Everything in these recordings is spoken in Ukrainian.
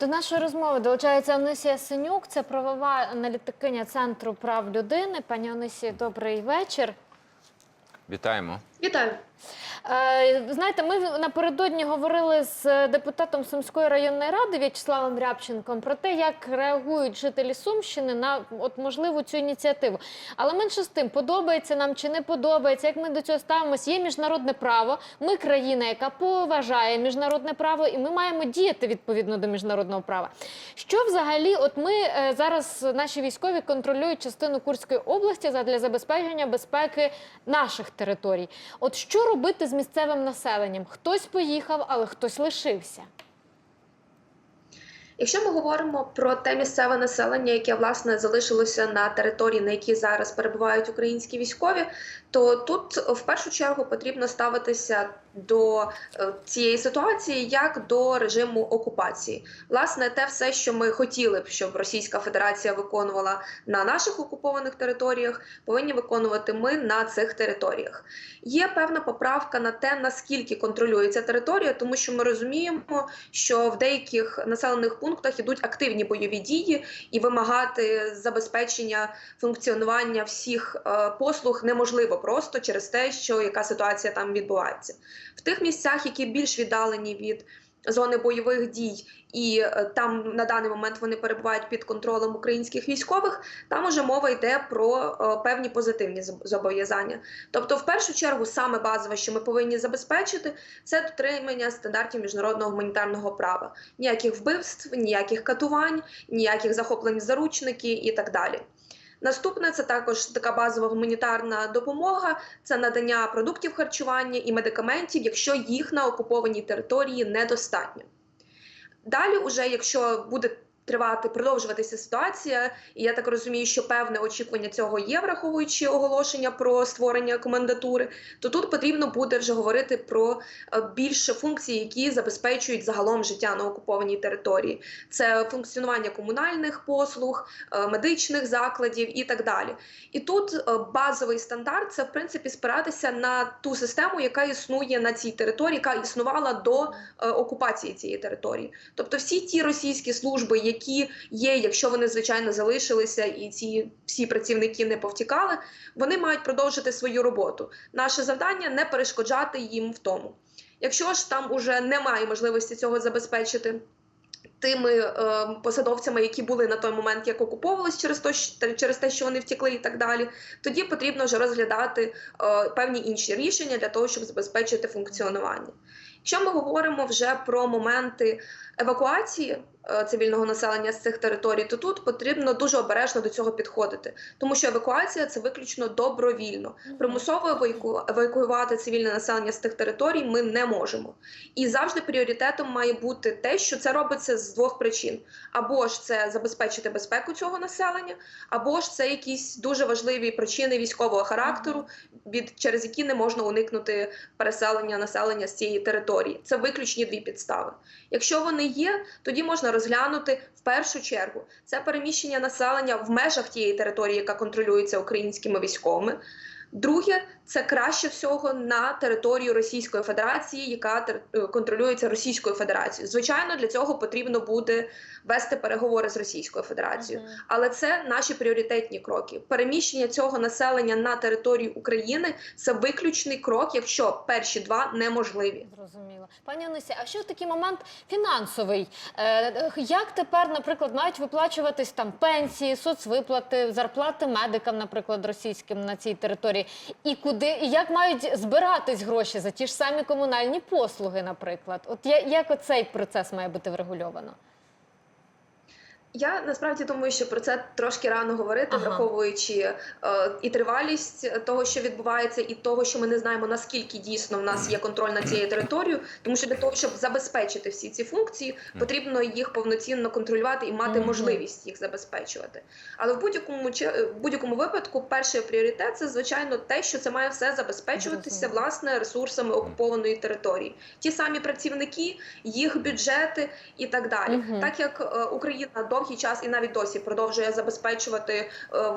До нашої розмови долучається Онисія Синюк, це правова аналітикиня Центру прав людини. Пані Онисія, добрий вечір. Вітаємо. Вітаю. Е, Знаєте, ми напередодні говорили з депутатом Сумської районної ради В'ячеславом Рябченком про те, як реагують жителі Сумщини на от можливу цю ініціативу. Але менше з тим, подобається нам чи не подобається, як ми до цього ставимося. Є міжнародне право. Ми країна, яка поважає міжнародне право, і ми маємо діяти відповідно до міжнародного права. Що взагалі, от ми е, зараз наші військові контролюють частину Курської області задля забезпечення безпеки наших територій. От що робити з місцевим населенням? Хтось поїхав, але хтось лишився. Якщо ми говоримо про те місцеве населення, яке власне залишилося на території, на якій зараз перебувають українські військові, то тут в першу чергу потрібно ставитися до е, цієї ситуації як до режиму окупації. Власне, те все, що ми хотіли б, щоб Російська Федерація виконувала на наших окупованих територіях, повинні виконувати ми на цих територіях. Є певна поправка на те, наскільки контролюється територія, тому що ми розуміємо, що в деяких населених пунктах ідуть активні бойові дії, і вимагати забезпечення функціонування всіх е, послуг неможливо просто через те, що яка ситуація там відбувається. В тих місцях, які більш віддалені від зони бойових дій, і е, там на даний момент вони перебувають під контролем українських військових, там уже мова йде про е, певні позитивні зоб- зобов'язання. Тобто, в першу чергу, саме базове, що ми повинні забезпечити, це дотримання стандартів міжнародного гуманітарного права. Ніяких вбивств, ніяких катувань, ніяких захоплень в заручники і так далі. Наступне це також така базова гуманітарна допомога, це надання продуктів харчування і медикаментів, якщо їх на окупованій території недостатньо. Далі, уже якщо буде тривати, продовжуватися ситуація, і я так розумію, що певне очікування цього є, враховуючи оголошення про створення комендатури, то тут потрібно буде вже говорити про е, більше функцій, які забезпечують загалом життя на окупованій території. Це функціонування комунальних послуг, е, медичних закладів і так далі. І тут е, базовий стандарт це в принципі спиратися на ту систему, яка існує на цій території, яка існувала до окупації цієї території. Тобто, всі ті російські служби, які є, якщо вони звичайно залишилися, і ці всі працівники не повтікали, вони мають продовжити свою роботу. Наше завдання не перешкоджати їм в тому. Якщо ж там уже немає можливості цього забезпечити. Тими е, посадовцями, які були на той момент, як окуповувались через то, через те, що вони втекли, і так далі, тоді потрібно вже розглядати е, певні інші рішення для того, щоб забезпечити функціонування. Якщо ми говоримо вже про моменти евакуації е, цивільного населення з цих територій, то тут потрібно дуже обережно до цього підходити, тому що евакуація це виключно добровільно. Примусово евакуювати цивільне населення з тих територій ми не можемо. І завжди пріоритетом має бути те, що це робиться з двох причин: або ж це забезпечити безпеку цього населення, або ж це якісь дуже важливі причини військового характеру, від через які не можна уникнути переселення населення з цієї території. Це виключні дві підстави. Якщо вони є, тоді можна розглянути в першу чергу це переміщення населення в межах тієї території, яка контролюється українськими військовими. Друге, це краще всього на територію Російської Федерації, яка е, контролюється Російською Федерацією. Звичайно, для цього потрібно буде вести переговори з Російською Федерацією, але це наші пріоритетні кроки. Переміщення цього населення на територію України це виключний крок, якщо перші два неможливі. Зрозуміло. Пані Онисі, а що такий момент фінансовий? Е, як тепер, наприклад, мають виплачуватись там пенсії, соцвиплати, зарплати медикам, наприклад, російським на цій території? І куди і як мають збиратись гроші за ті ж самі комунальні послуги, наприклад? От як оцей процес має бути врегульовано? Я насправді думаю, що про це трошки рано говорити, Ага. враховуючи е, і тривалість того, що відбувається, і того, що ми не знаємо наскільки дійсно в нас є контроль над цією територією. Тому що для того, щоб забезпечити всі ці функції, потрібно їх повноцінно контролювати і мати можливість їх забезпечувати. Але в будь-якому чи- в будь-якому випадку, перший пріоритет це звичайно те, що це має все забезпечуватися власне ресурсами окупованої території. Ті самі працівники, їх бюджети і так далі. Так як е, Україна добре довгий час і навіть досі продовжує забезпечувати е,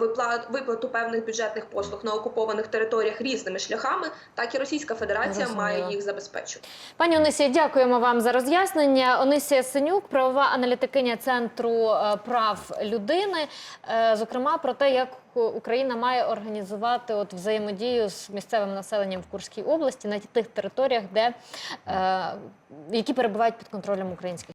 виплату певних бюджетних послуг на окупованих територіях різними шляхами, так і Російська Федерація має їх забезпечувати. Пані Онисія, дякуємо вам за роз'яснення. Онисія Синюк, правова аналітикиня Центру е, прав людини, е, зокрема про те, як Україна має організувати от взаємодію з місцевим населенням в Курській області на тих територіях, де е, які перебувають під контролем українських